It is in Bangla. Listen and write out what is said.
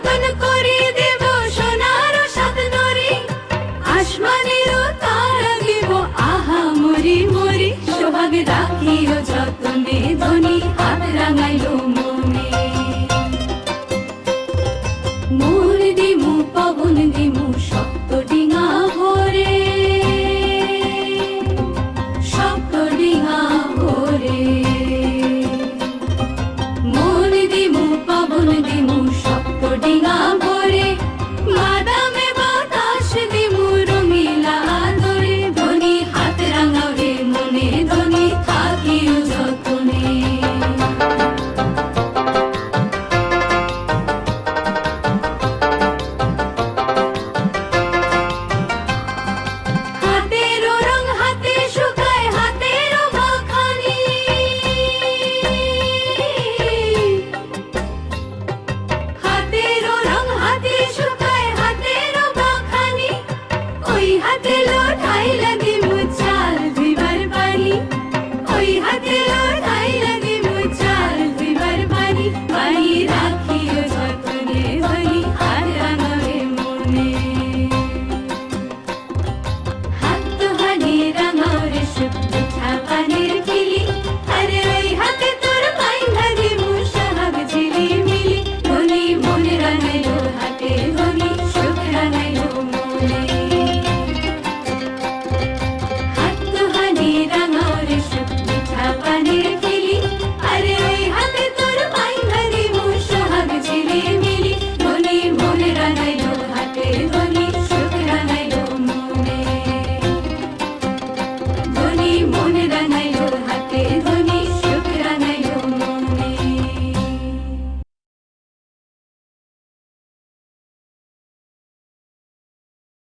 নতুন করে দেব সোনার সাত নরি। আসমানের তারা দেব, আহা মরি মরি। সোহাগ রাখিও যতনে ধনি দিমু, পবন দিমু Bye.